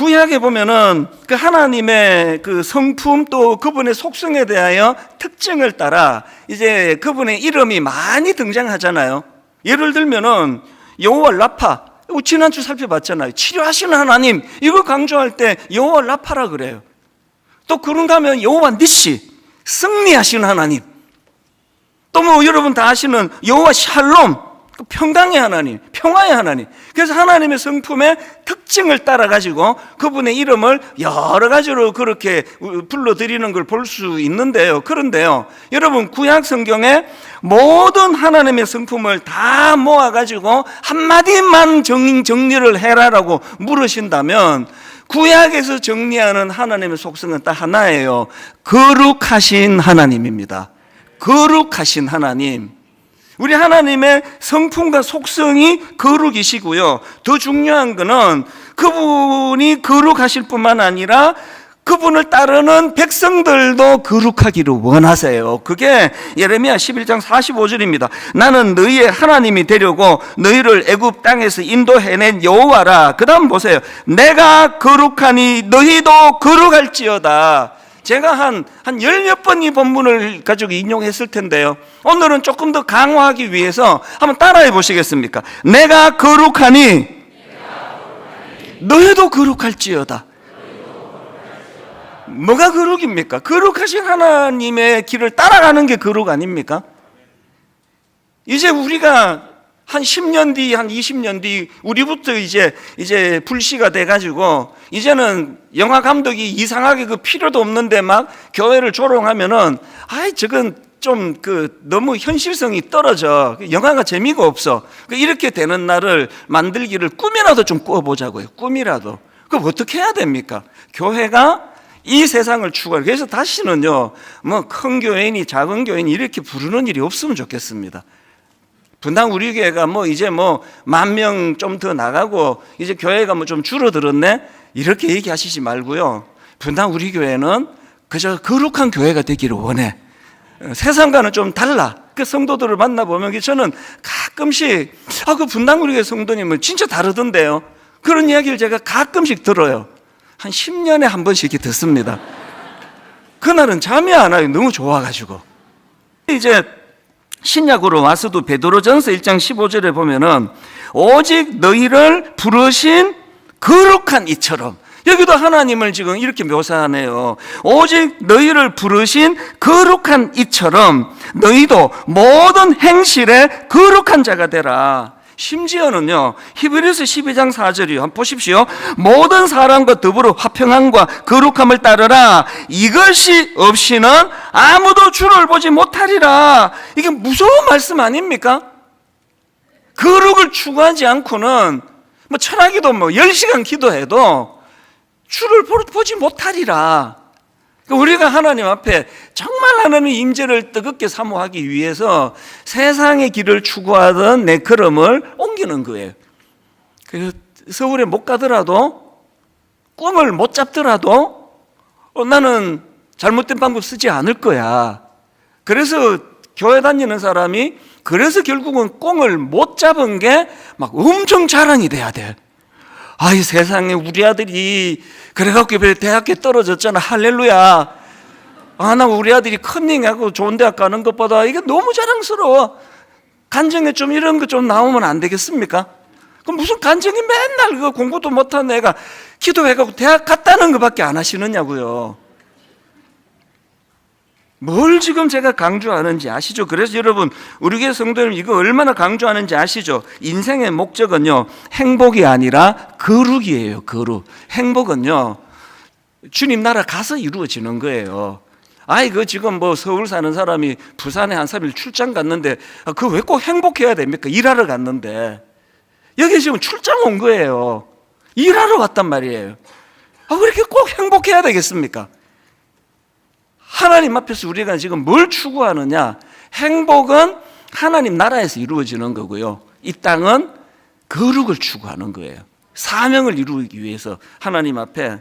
구약에 보면은 그 하나님의 그 성품 또 그분의 속성에 대하여 특징을 따라 이제 그분의 이름이 많이 등장하잖아요. 예를 들면은 여호와 라파 지난주 살펴봤잖아요. 치료하시는 하나님 이거 강조할 때 여호와 라파라 그래요. 또 그런가 하면 여호와 니시 승리하시는 하나님. 또 뭐 여러분 다 아시는 여호와 샬롬 그 평강의 하나님, 평화의 하나님. 그래서 하나님의 성품의 특징을 따라 가지고 그분의 이름을 여러 가지로 그렇게 불러드리는 걸 볼 수 있는데요. 그런데요, 여러분 구약 성경에 모든 하나님의 성품을 다 모아 가지고 한 마디만 정, 정리를 해라라고 물으신다면 구약에서 정리하는 하나님의 속성은 딱 하나예요. 거룩하신 하나님입니다. 거룩하신 하나님. 우리 하나님의 성품과 속성이 거룩이시고요. 더 중요한 것은 그분이 거룩하실 뿐만 아니라 그분을 따르는 백성들도 거룩하기를 원하세요. 그게 예레미야 11장 45절입니다. 나는 너희의 하나님이 되려고 너희를 애굽 땅에서 인도해낸 여호와라. 그다음 보세요. 내가 거룩하니 너희도 거룩할지어다. 제가 한, 한 열 몇 번 이 본문을 가지고 인용했을 텐데요. 오늘은 조금 더 강화하기 위해서 한번 따라해 보시겠습니까? 내가 거룩하니, 너희도 거룩할지어다. 뭐가 거룩입니까? 거룩하신 하나님의 길을 따라가는 게 거룩 아닙니까? 이제 우리가 한 10년 뒤, 한 20년 뒤, 우리부터 이제, 이제 불씨가 돼 가지고, 이제는 영화 감독이 이상하게 그 필요도 없는데 막 교회를 조롱하면은, 아이, 저건 좀 그 너무 현실성이 떨어져. 영화가 재미가 없어. 그 이렇게 되는 날을 만들기를 꿈이라도 좀 꾸어보자고요. 꿈이라도. 그럼 어떻게 해야 됩니까? 교회가 이 세상을 추구할 그래서 다시는요, 뭐 큰 교회니 작은 교회니 이렇게 부르는 일이 없으면 좋겠습니다. 분당 우리 교회가 뭐 이제 뭐 만 명 좀 더 나가고 이제 교회가 뭐 좀 줄어들었네 이렇게 얘기하시지 말고요. 분당 우리 교회는 그저 거룩한 교회가 되기를 원해. 어, 세상과는 좀 달라. 그 성도들을 만나 보면 저는 가끔씩 아 그 분당 우리 교회 성도님은 진짜 다르던데요. 그런 이야기를 제가 가끔씩 들어요. 한 10년에 한 번씩 이렇게 듣습니다. 그날은 잠이 안 와요. 너무 좋아가지고. 이제 신약으로 와서도 베드로전서 1장 15절에 보면은 오직 너희를 부르신 거룩한 이처럼 여기도 하나님을 지금 이렇게 묘사하네요. 오직 너희를 부르신 거룩한 이처럼 너희도 모든 행실에 거룩한 자가 되라. 심지어는요, 히브리서 12장 4절이요. 한번 보십시오. 모든 사람과 더불어 화평함과 거룩함을 따르라. 이것이 없이는 아무도 주를 보지 못하리라. 이게 무서운 말씀 아닙니까? 거룩을 추구하지 않고는 뭐 천하기도 뭐 10시간 기도해도 주를 보지 못하리라. 그러니까 우리가 하나님 앞에 정말 하나님의 임재를 뜨겁게 사모하기 위해서 세상의 길을 추구하던 내 걸음을 옮기는 거예요. 그래서 서울에 못 가더라도 꿈을 못 잡더라도 어, 나는 잘못된 방법 쓰지 않을 거야. 그래서 교회 다니는 사람이 그래서 결국은 꽁을 못 잡은 게 막 엄청 자랑이 돼야 돼. 아이 세상에 우리 아들이 그래갖고 대학에 떨어졌잖아. 할렐루야. 아 나 우리 아들이 컨닝하고 좋은 대학 가는 것보다 이게 너무 자랑스러워. 간증에 좀 이런 거 좀 나오면 안 되겠습니까? 그럼 무슨 간증이 맨날 그 공부도 못한 애가 기도해갖고 대학 갔다는 것밖에 안 하시느냐고요 뭘 지금 제가 강조하는지 아시죠? 그래서 여러분, 우리 교회 성도님 이거 얼마나 강조하는지 아시죠? 인생의 목적은요, 행복이 아니라 거룩이에요, 거룩. 행복은요, 주님 나라 가서 이루어지는 거예요. 아이, 그 지금 뭐 서울 사는 사람이 부산에 한 3일 출장 갔는데, 그왜 꼭 행복해야 됩니까? 일하러 갔는데. 여기 지금 출장 온 거예요. 일하러 갔단 말이에요. 아, 왜 이렇게 꼭 행복해야 되겠습니까? 하나님 앞에서 우리가 지금 뭘 추구하느냐? 행복은 하나님 나라에서 이루어지는 거고요. 이 땅은 거룩을 추구하는 거예요. 사명을 이루기 위해서 하나님 앞에